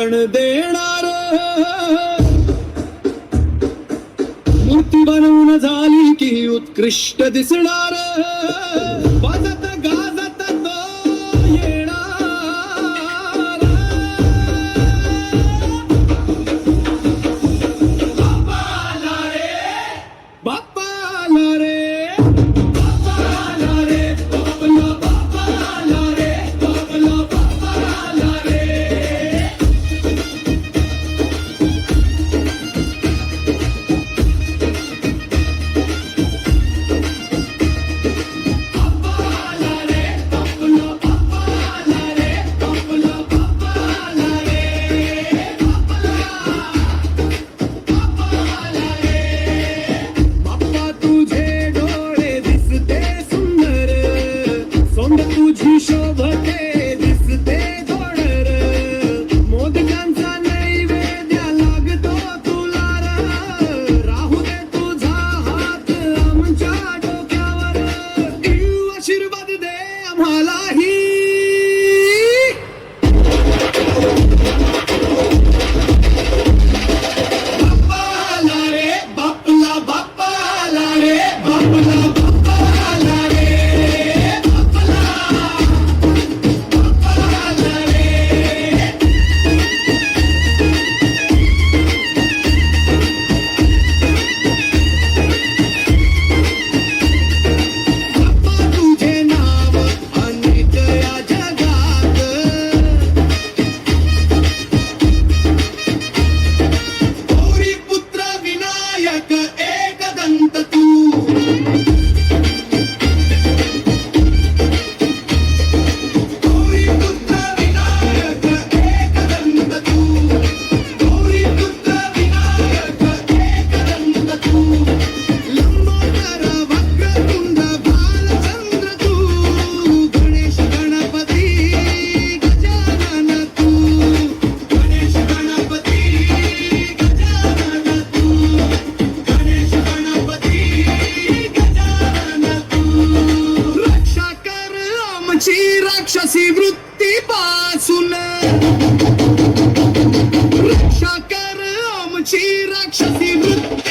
शरण देणार. मूर्ती बनवून झाली की उत्कृष्ट दिसणार. वाजत गा शोभते दिसते गोडर मोदकांचा नैवेद्य लागतो तुला राहू तुझा हात आमच्या डोक्यावर. आशीर्वाद दे आम्हालाही. बाप्पाला रे बाप्पला बाप्पाला रे बाप्पला.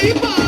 Keep on.